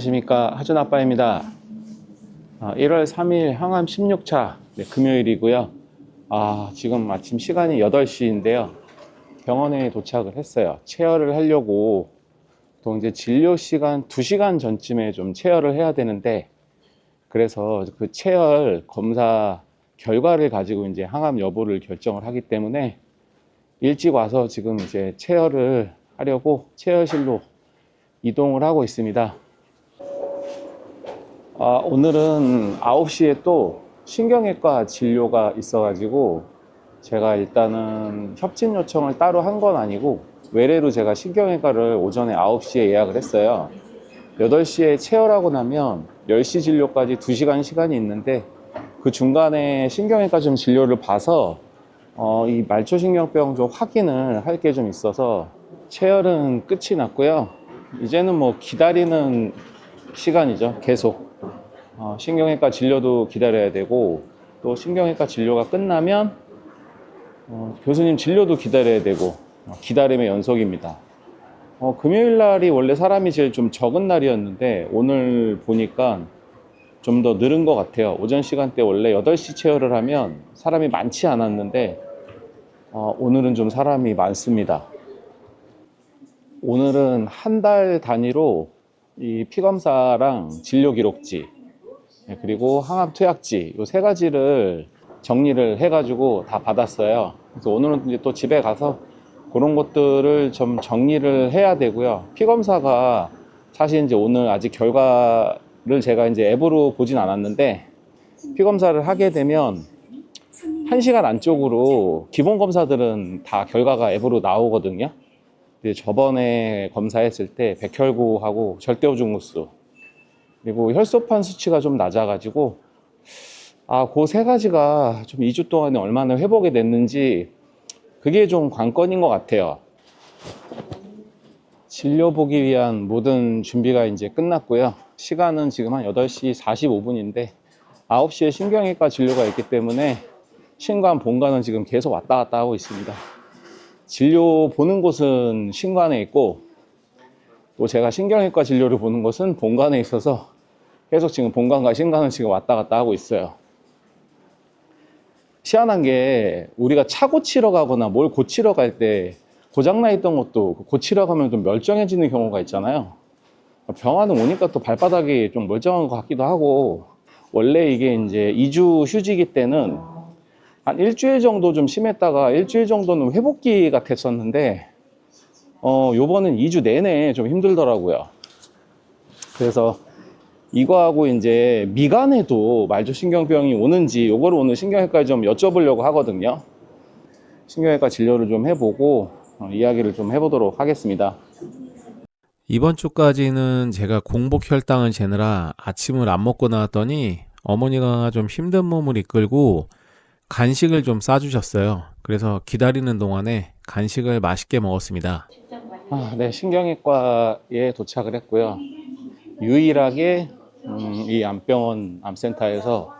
네, 안녕하십니까. 하준 아빠입니다. 아, 1월 3일 항암 16차 네, 금요일이고요. 아, 지금 아침 시간이 8시인데요. 병원에 도착을 했어요. 체열을 하려고 또 이제 진료 시간 2시간 전쯤에 좀 체열을 해야 되는데 그래서 그 체열 검사 결과를 가지고 이제 항암 여부를 결정을 하기 때문에 일찍 와서 지금 이제 체열을 하려고 체열실로 이동을 하고 있습니다. 아, 오늘은 9시에 또 신경외과 진료가 있어가지고 제가 일단은 협진 요청을 따로 한 건 아니고 외래로 제가 신경외과를 오전에 9시에 예약을 했어요. 8시에 체열하고 나면 10시 진료까지 2시간 시간이 있는데 그 중간에 신경외과 좀 진료를 봐서 어, 이 말초신경병 좀 확인을 할 게 좀 있어서 체열은 끝이 났고요. 이제는 뭐 기다리는 시간이죠. 계속. 어, 신경외과 진료도 기다려야 되고 또 신경외과 진료가 끝나면 어, 교수님 진료도 기다려야 되고 어, 기다림의 연속입니다. 어, 금요일 날이 원래 사람이 제일 좀 적은 날이었는데 오늘 보니까 좀 더 늘은 것 같아요. 오전 시간대 원래 8시 체열을 하면 사람이 많지 않았는데 어, 오늘은 좀 사람이 많습니다. 오늘은 한 달 단위로 이 피검사랑 진료 기록지 네, 그리고 항암 투약지 이 세 가지를 정리를 해가지고 다 받았어요. 그래서 오늘은 이제 또 집에 가서 그런 것들을 좀 정리를 해야 되고요. 피 검사가 사실 이제 오늘 아직 결과를 제가 이제 앱으로 보진 않았는데 피 검사를 하게 되면 한 시간 안쪽으로 기본 검사들은 다 결과가 앱으로 나오거든요. 저번에 검사했을 때 백혈구하고 절대오줌구수 그리고 혈소판 수치가 좀 낮아가지고 아, 그 세 가지가 좀 2주 동안에 얼마나 회복이 됐는지 그게 좀 관건인 것 같아요. 진료 보기 위한 모든 준비가 이제 끝났고요. 시간은 지금 한 8시 45분인데 9시에 신경외과 진료가 있기 때문에 신관, 본관은 지금 계속 왔다 갔다 하고 있습니다. 진료 보는 곳은 신관에 있고 또 제가 신경외과 진료를 보는 곳은 본관에 있어서 계속 지금 본관과 신관은 지금 왔다 갔다 하고 있어요. 희한한 게 우리가 차 고치러 가거나 뭘 고치러 갈 때 고장나 있던 것도 고치러 가면 좀 멀쩡해지는 경우가 있잖아요. 병원은 오니까 또 발바닥이 좀 멀쩡한 것 같기도 하고 원래 이게 이제 2주 휴지기 때는 한 일주일 정도 좀 심했다가 일주일 정도는 회복기 같았었는데 어 요번은 2주 내내 좀 힘들더라고요. 그래서 이거하고 이제 미간에도 말초신경병이 오는지 요거를 오늘 신경외과에 좀 여쭤보려고 하거든요. 신경외과 진료를 좀 해보고 어, 이야기를 좀 해보도록 하겠습니다. 이번 주까지는 제가 공복 혈당을 재느라 아침을 안 먹고 나왔더니 어머니가 좀 힘든 몸을 이끌고 간식을 좀 싸주셨어요. 그래서 기다리는 동안에 간식을 맛있게 먹었습니다. 아, 네, 신경외과에 도착을 했고요. 유일하게 음, 이 암병원 암센터에서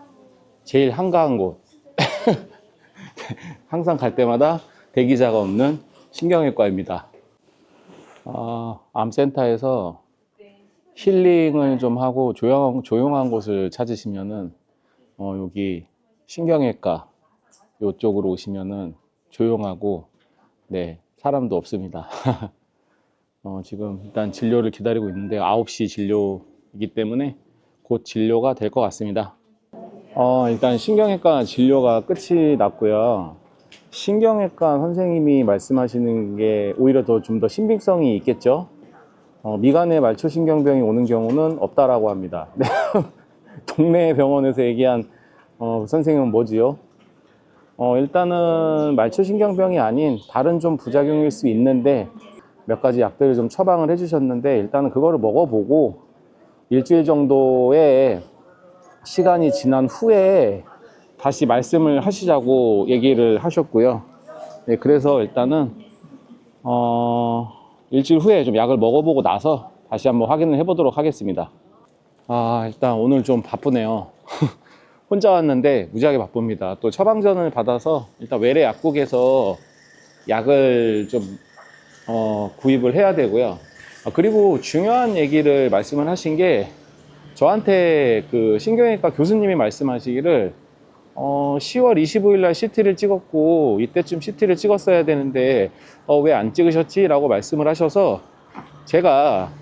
제일 한가한 곳. 항상 갈 때마다 대기자가 없는 신경외과입니다. 아, 암센터에서 힐링을 좀 하고 조용한, 조용한 곳을 찾으시면은 어, 여기 신경외과 이쪽으로 오시면은 조용하고 네 사람도 없습니다. 어, 지금 일단 진료를 기다리고 있는데 9시 진료이기 때문에 곧 진료가 될 것 같습니다. 어, 일단 신경외과 진료가 끝이 났고요. 신경외과 선생님이 말씀하시는 게 오히려 더 좀더 신빙성이 있겠죠. 어, 미간에 말초신경병이 오는 경우는 없다라고 합니다. 네. 동네 병원에서 얘기한 어, 선생님은 뭐지요? 어, 일단은 말초신경병이 아닌 다른 좀 부작용일 수 있는데 몇 가지 약들을 좀 처방을 해주셨는데 일단은 그거를 먹어보고 일주일 정도의 시간이 지난 후에 다시 말씀을 하시자고 얘기를 하셨고요. 네, 그래서 일단은 어, 일주일 후에 좀 약을 먹어보고 나서 다시 한번 확인을 해보도록 하겠습니다. 아, 일단 오늘 좀 바쁘네요. 혼자 왔는데 무지하게 바쁩니다. 또 처방전을 받아서 일단 외래 약국에서 약을 좀 어, 구입을 해야 되고요. 아, 그리고 중요한 얘기를 말씀을 하신 게 저한테 그 신경외과 교수님이 말씀하시기를 어, 10월 25일 날 CT를 찍었고 이때쯤 CT를 찍었어야 되는데 어, 왜 안 찍으셨지? 라고 말씀을 하셔서 제가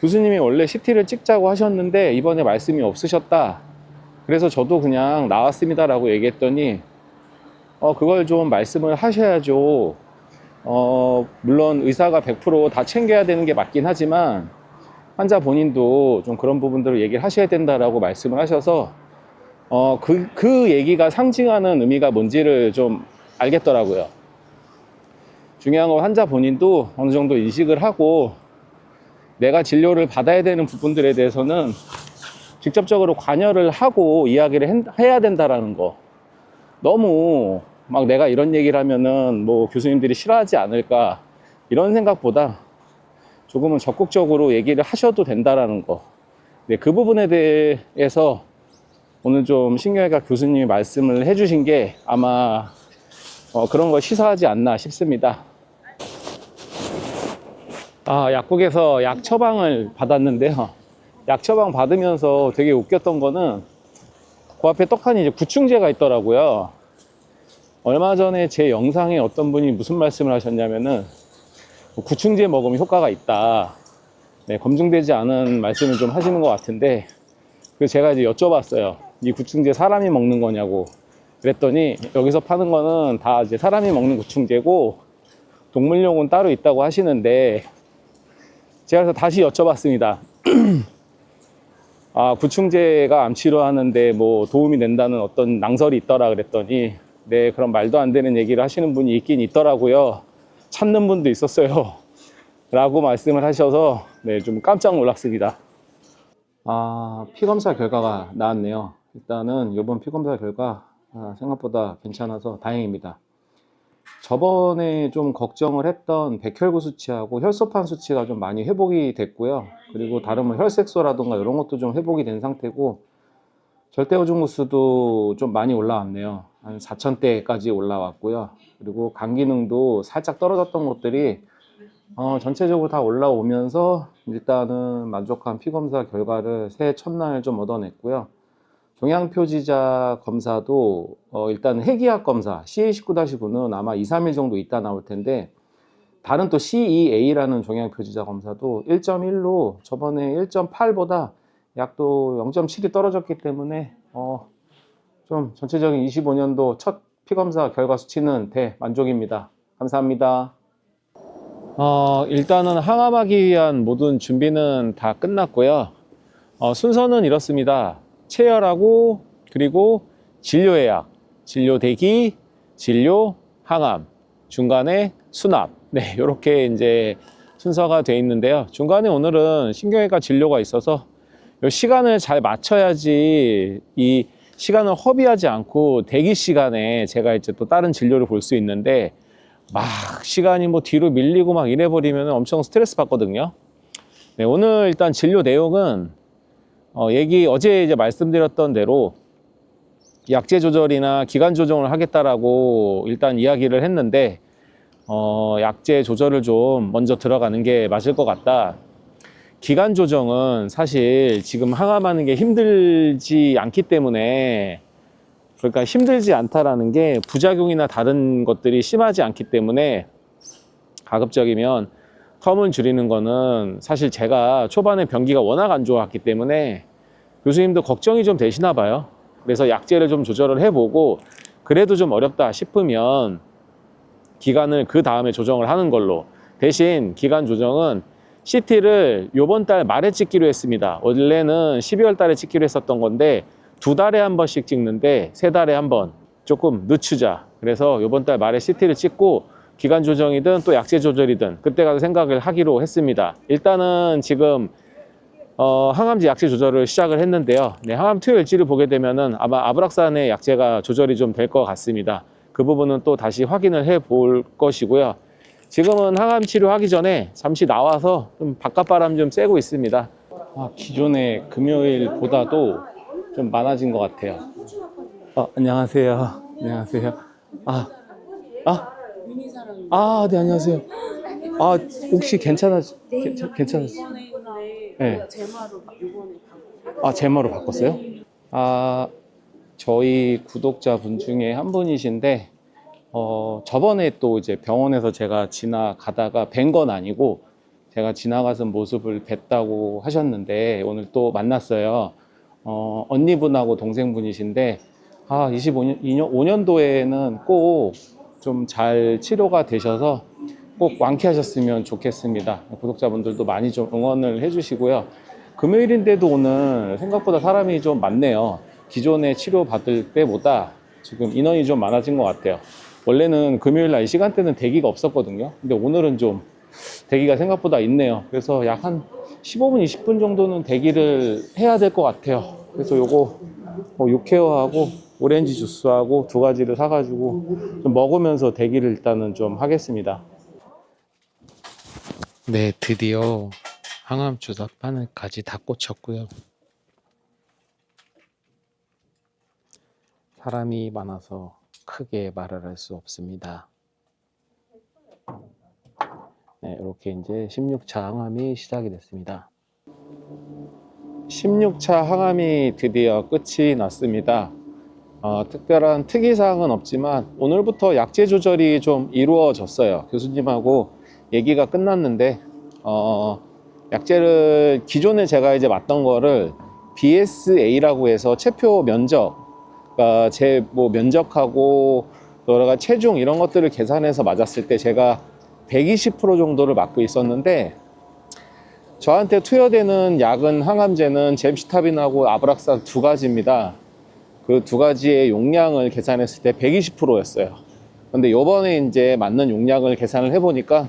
교수님이 원래 CT를 찍자고 하셨는데 이번에 말씀이 없으셨다. 그래서 저도 그냥 나왔습니다 라고 얘기했더니 어, 그걸 좀 말씀을 하셔야죠. 어, 물론 의사가 100%다 챙겨야 되는 게 맞긴 하지만 환자 본인도 좀 그런 부분들을 얘기를 하셔야 된다라고 말씀을 하셔서 어, 그, 그 얘기가 상징하는 의미가 뭔지를 좀 알겠더라고요. 중요한 건 환자 본인도 어느 정도 인식을 하고 내가 진료를 받아야 되는 부분들에 대해서는 직접적으로 관여를 하고 이야기를 해야 된다라는 거. 너무 막 내가 이런 얘기를 하면은 뭐 교수님들이 싫어하지 않을까 이런 생각보다 조금은 적극적으로 얘기를 하셔도 된다라는 거. 네, 그 부분에 대해서 오늘 좀 신경외과 교수님이 말씀을 해주신 게 아마 어, 그런 걸 시사하지 않나 싶습니다. 아, 약국에서 약 처방을 받았는데요. 약 처방 받으면서 되게 웃겼던 거는 그 앞에 떡하니 이제 구충제가 있더라고요. 얼마 전에 제 영상에 어떤 분이 무슨 말씀을 하셨냐면은 구충제 먹으면 효과가 있다. 네, 검증되지 않은 말씀을 좀 하시는 것 같은데 그래서 제가 이제 여쭤봤어요. 이 구충제 사람이 먹는 거냐고. 그랬더니 여기서 파는 거는 다 이제 사람이 먹는 구충제고 동물용은 따로 있다고 하시는데 제가 그래서 다시 여쭤봤습니다. 아, 구충제가 암 치료하는데 뭐 도움이 된다는 어떤 낭설이 있더라 그랬더니 네, 그런 말도 안 되는 얘기를 하시는 분이 있긴 있더라고요. 찾는 분도 있었어요. 라고 말씀을 하셔서 네, 좀 깜짝 놀랐습니다. 아, 피검사 결과가 나왔네요. 일단은 이번 피검사 결과 아, 생각보다 괜찮아서 다행입니다. 저번에 좀 걱정을 했던 백혈구 수치하고 혈소판 수치가 좀 많이 회복이 됐고요. 그리고 다른 뭐 혈색소라든가 이런 것도 좀 회복이 된 상태고 절대오줌구수도 좀 많이 올라왔네요. 한 4천대까지 올라왔고요. 그리고 간 기능도 살짝 떨어졌던 것들이 어, 전체적으로 다 올라오면서 일단은 만족한 피검사 결과를 새해 첫날 좀 얻어냈고요. 종양표지자 검사도 어, 일단 해기학 검사 CA19-9는 아마 2, 3일 정도 있다 나올 텐데 다른 또 CEA라는 종양표지자 검사도 1.1로 저번에 1.8보다 약도 0.7이 떨어졌기 때문에 어, 좀 전체적인 25년도 첫 피검사 결과 수치는 대만족입니다. 감사합니다. 어, 일단은 항암하기 위한 모든 준비는 다 끝났고요. 어, 순서는 이렇습니다. 체열하고 그리고 진료 예약, 진료 대기, 진료 항암, 중간에 수납. 네, 이렇게 이제 순서가 돼 있는데요. 중간에 오늘은 신경외과 진료가 있어서 이 시간을 잘 맞춰야지 이 시간을 허비하지 않고 대기 시간에 제가 이제 또 다른 진료를 볼 수 있는데 막 시간이 뭐 뒤로 밀리고 막 이래 버리면 엄청 스트레스 받거든요. 네, 오늘 일단 진료 내용은 어, 얘기 어제 이제 말씀드렸던 대로 약제 조절이나 기간 조정을 하겠다라고 일단 이야기를 했는데 어, 약제 조절을 좀 먼저 들어가는 게 맞을 것 같다. 기간 조정은 사실 지금 항암하는 게 힘들지 않기 때문에 그러니까 힘들지 않다라는 게 부작용이나 다른 것들이 심하지 않기 때문에 가급적이면 텀을 줄이는 거는 사실 제가 초반에 변기가 워낙 안 좋았기 때문에 교수님도 걱정이 좀 되시나 봐요. 그래서 약제를 좀 조절을 해보고 그래도 좀 어렵다 싶으면 기간을 그 다음에 조정을 하는 걸로 대신 기간 조정은 CT를 요번 달 말에 찍기로 했습니다. 원래는 12월 달에 찍기로 했었던 건데 두 달에 한 번씩 찍는데 세 달에 한 번 조금 늦추자. 그래서 요번 달 말에 CT를 찍고 기간 조정이든 또 약제 조절이든 그때 가서 생각을 하기로 했습니다. 일단은 지금 어, 항암제 약제 조절을 시작을 했는데요. 네, 항암 투여 일지를 보게 되면은 아마 아브락산의 약제가 조절이 좀 될 것 같습니다. 그 부분은 또 다시 확인을 해 볼 것이고요. 지금은 항암 치료하기 전에 잠시 나와서 좀 바깥바람 좀 쐬고 있습니다. 아, 기존의 금요일보다도 좀 많아진 것 같아요. 어, 안녕하세요. 안녕하세요. 아, 아, 아, 네, 안녕하세요. 아 혹시 괜찮아 괜찮 괜찮으 이번에 네. 아 제마로 바꿨어요? 아 저희 구독자분 중에 한 분이신데 어 저번에 또 이제 병원에서 제가 지나가다가 뵌 건 아니고 제가 지나가던 모습을 뵀다고 하셨는데 오늘 또 만났어요. 어 언니분하고 동생분이신데 아 25년 2년 5년도에는 꼭 좀 잘 치료가 되셔서 꼭 완쾌하셨으면 좋겠습니다. 구독자분들도 많이 좀 응원을 해주시고요. 금요일인데도 오늘 생각보다 사람이 좀 많네요. 기존에 치료 받을 때보다 지금 인원이 좀 많아진 것 같아요. 원래는 금요일 날 이 시간대는 대기가 없었거든요. 근데 오늘은 좀 대기가 생각보다 있네요. 그래서 약 한 15분, 20분 정도는 대기를 해야 될 것 같아요. 그래서 요거 뭐 육회어하고 오렌지 주스하고 두 가지를 사가지고 좀 먹으면서 대기를 일단은 좀 하겠습니다. 네, 드디어 항암 주사 바늘까지 다 꽂혔고요. 사람이 많아서 크게 말을 할수 없습니다. 네, 이렇게 이제 16차 항암이 시작이 됐습니다. 16차 항암이 드디어 끝이 났습니다. 어, 특별한 특이사항은 없지만 오늘부터 약제 조절이 좀 이루어졌어요. 교수님하고 얘기가 끝났는데 어, 약제를 기존에 제가 이제 맞던 거를 BSA라고 해서 체표 면적 그러니까 제 뭐 면적하고 여러 가지 체중 이런 것들을 계산해서 맞았을 때 제가 120% 정도를 맞고 있었는데 저한테 투여되는 약은 항암제는 젬시타빈하고 아브락산 두 가지입니다. 그 두 가지의 용량을 계산했을 때 120%였어요. 근데 요번에 이제 맞는 용량을 계산을 해보니까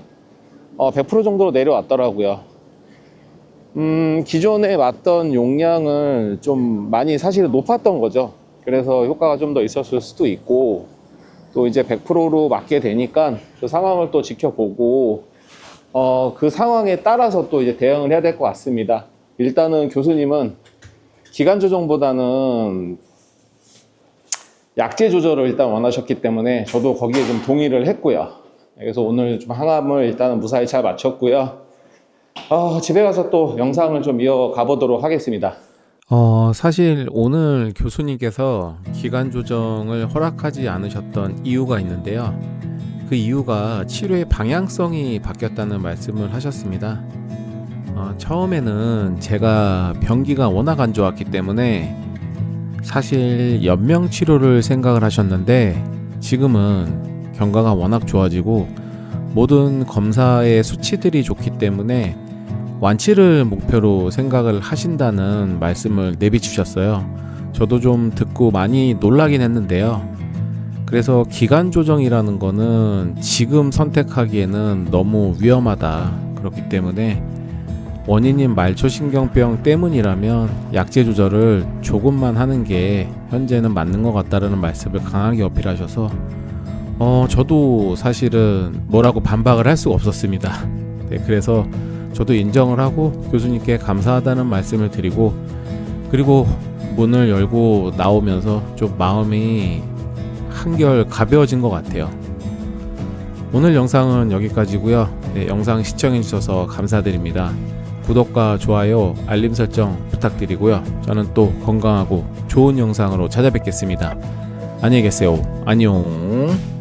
어, 100% 정도로 내려왔더라고요. 음, 기존에 맞던 용량을 좀 많이 사실 높았던 거죠. 그래서 효과가 좀 더 있었을 수도 있고, 또 이제 100%로 맞게 되니까 그 상황을 또 지켜보고, 어, 그 상황에 따라서 또 이제 대응을 해야 될 것 같습니다. 일단은 교수님은 기간 조정보다는 약제 조절을 일단 원하셨기 때문에 저도 거기에 좀 동의를 했고요. 그래서 오늘 좀 항암을 일단은 무사히 잘 마쳤고요. 어, 집에 가서 또 영상을 좀 이어가 보도록 하겠습니다. 어, 사실 오늘 교수님께서 기간 조정을 허락하지 않으셨던 이유가 있는데요. 그 이유가 치료의 방향성이 바뀌었다는 말씀을 하셨습니다. 어, 처음에는 제가 병기가 워낙 안 좋았기 때문에 사실 연명 치료를 생각을 하셨는데 지금은 경과가 워낙 좋아지고 모든 검사의 수치들이 좋기 때문에 완치를 목표로 생각을 하신다는 말씀을 내비치셨어요. 저도 좀 듣고 많이 놀라긴 했는데요. 그래서 기간 조정이라는 거는 지금 선택하기에는 너무 위험하다. 그렇기 때문에 원인인 말초신경병 때문이라면 약제 조절을 조금만 하는 게 현재는 맞는 것 같다라는 말씀을 강하게 어필하셔서 어, 저도 사실은 뭐라고 반박을 할 수가 없었습니다. 네, 그래서 저도 인정을 하고 교수님께 감사하다는 말씀을 드리고 그리고 문을 열고 나오면서 좀 마음이 한결 가벼워진 것 같아요. 오늘 영상은 여기까지고요. 네, 영상 시청해 주셔서 감사드립니다. 구독과 좋아요, 알림 설정 부탁드리고요. 저는 또 건강하고 좋은 영상으로 찾아뵙겠습니다. 안녕히 계세요. 안녕.